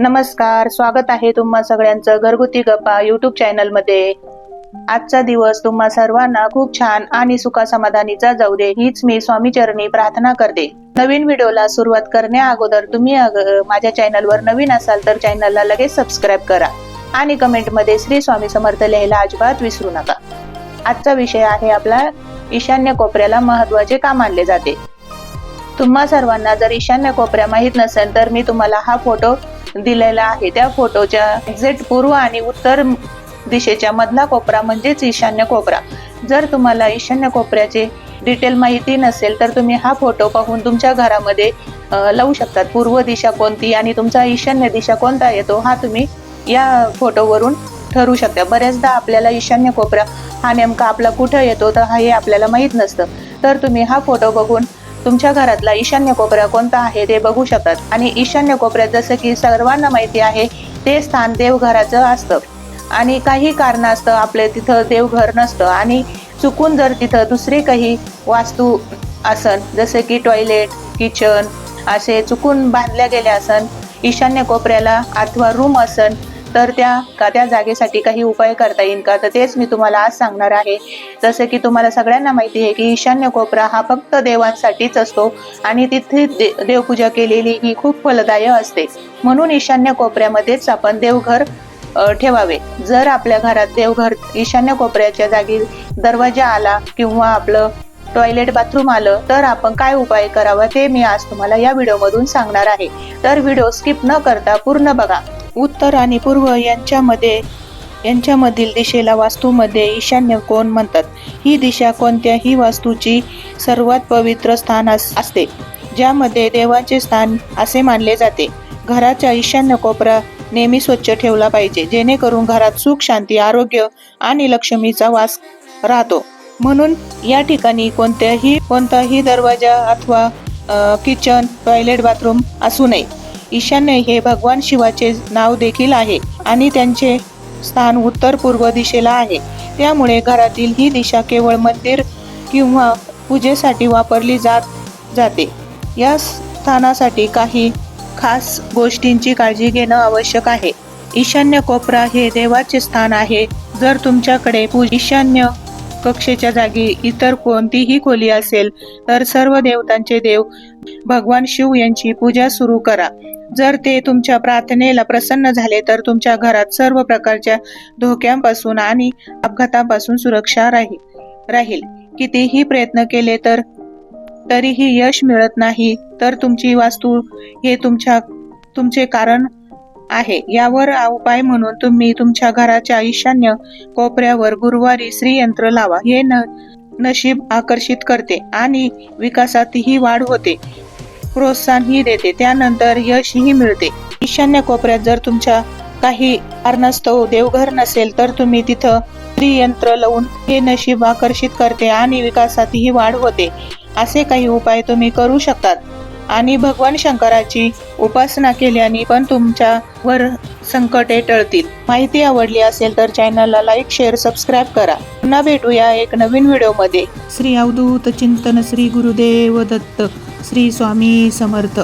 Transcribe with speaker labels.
Speaker 1: नमस्कार स्वागत आहे तुम्हा सगळ्यांचं घरगुती गप्पा युट्यूब चॅनलमध्ये आजचा दिवस तुम्हा सर्वांना खूप छान आणि सुखा समाधानीचा जाऊ दे हीच मी स्वामी चरणी प्रार्थना करते. नवीन व्हिडिओला सुरुवात करण्या अगोदर तुम्ही माझ्या चॅनलवर नवीन असाल तर चॅनलला लगेच सबस्क्राईब करा आणि कमेंटमध्ये श्री स्वामी समर्थ लिहायला अजिबात विसरू नका. आजचा विषय आहे आपला ईशान्य कोपऱ्याला महत्त्वाचे का मानले जाते. तुम्हा सर्वांना जर ईशान्य कोपऱ्या माहीत नसेल तर मी तुम्हाला हा फोटो दिलेला आहे. त्या फोटोच्या एक्झॅक्ट पूर्व आणि उत्तर दिशेच्या मधला कोपरा म्हणजेच ईशान्य कोपरा. जर तुम्हाला ईशान्य कोपऱ्याचे डिटेल माहिती नसेल तर तुम्ही हा फोटो पाहून तुमच्या घरामध्ये लावू शकतात. पूर्व दिशा कोणती आणि तुमचा ईशान्य दिशा कोणता येतो हा तुम्ही या फोटोवरून ठरू शकता. बऱ्याचदा आपल्याला ईशान्य कोपरा हा नेमका आपला कुठं येतो तर हा हे आपल्याला माहीत नसतं. तर तुम्ही हा फोटो बघून तुमच्या घरातला ईशान्य कोपरा कोणता आहे ते बघू शकतात आणि ईशान्य कोपऱ्यात जसं की सर्वांना माहिती आहे ते स्थान देवघराचं असतं. आणि काही कारणास्तव आपले तिथं देवघर नसतं. आणि चुकून जर तिथं दुसरे काही वास्तू असन जसे की टॉयलेट किचन असे चुकून बांधल्या गेले असन ईशान्य कोपऱ्याला अथवा रूम असन तर त्या का त्या जागेसाठी काही उपाय करता येईल का? तर तेच मी तुम्हाला आज सांगणार आहे. जसं की तुम्हाला सगळ्यांना माहिती आहे की ईशान्य कोपरा हा फक्त देवांसाठीच असतो आणि तिथे दे देवपूजा केलेली ही खूप फलदायी असते. म्हणून ईशान्य कोपऱ्यामध्येच आपण देवघर ठेवावे. जर आपल्या घरात देवघर ईशान्य कोपऱ्याच्या जागी दरवाजा आला किंवा आपलं टॉयलेट बाथरूम आलं तर आपण काय उपाय करावा ते मी आज तुम्हाला या व्हिडिओमधून सांगणार आहे. तर व्हिडिओ स्किप न करता पूर्ण बघा. उत्तर आणि पूर्व यांच्यामध्ये यांच्यामधील दिशेला वास्तूमध्ये ईशान्य कोण म्हणतात. ही दिशा कोणत्याही वास्तूची सर्वात पवित्र स्थान अस- असते ज्यामध्ये देवाचे स्थान असे मानले जाते. घराच्या ईशान्य कोपरा नेहमी स्वच्छ ठेवला पाहिजे जेणेकरून घरात सुख शांती आरोग्य आणि लक्ष्मीचा वास राहतो. म्हणून या ठिकाणी कोणत्याही कोणताही दरवाजा अथवा किचन टॉयलेट बाथरूम असू नये. ईशान्य हे भगवान शिवाचे नाव देखील आहे आणि त्यांचे स्थान उत्तर पूर्व दिशेला आहे. त्यामुळे घरातील ही दिशा केवळ मंदिर किंवा पूजेसाठी वापरली जात जाते. या स्थानासाठी काही खास गोष्टींची काळजी घेणं आवश्यक आहे. ईशान्य कोपरा हे देवाचे स्थान आहे. जर तुमच्याकडे पू- ईशान्य कक्षेच्या जागी इतर कोणतीही खोली असेल तर सर्व देवतांचे देव भगवान शिव यांची पूजा सुरू करा. जर ते तुमच्या प्रार्थनेला प्रसन्न झाले तर तुमच्या घरात सर्व प्रकारच्या धोक्यांपासून आणि अपघातापासून सुरक्षा राहील राहील. कितीही प्रयत्न केले तर तरीही यश मिळत नाही तर तुमची वास्तू हे तुमच्या तुमचे कारण आहे. यावर उपाय म्हणून तुम्ही तुमच्या घराच्या ईशान्य कोपऱ्यावर गुरुवारी श्रीयंत्र लावा. हे न नशीब आकर्षित करते आणि विकासातही वाढ होते. प्रोत्साहनही देते. त्यानंतर यशही मिळते. ईशान्य कोपऱ्यात जर तुमच्या काही कारणास्तव देवघर नसेल तर तुम्ही तिथं श्रीयंत्र लावून हे नशीब आकर्षित करते आणि विकासातही वाढ होते. असे काही उपाय तुम्ही करू शकतात. आणि भगवान शंकराची उपासना केल्याने पण तुमच्या वर संकटे टळतील. माहिती आवडली असेल तर चॅनलला लाईक शेअर सबस्क्राईब करा. पुन्हा भेटूया एक नवीन व्हिडिओमध्ये. श्री अवधूत चिंतन श्री गुरुदेव दत्त श्री स्वामी समर्थ.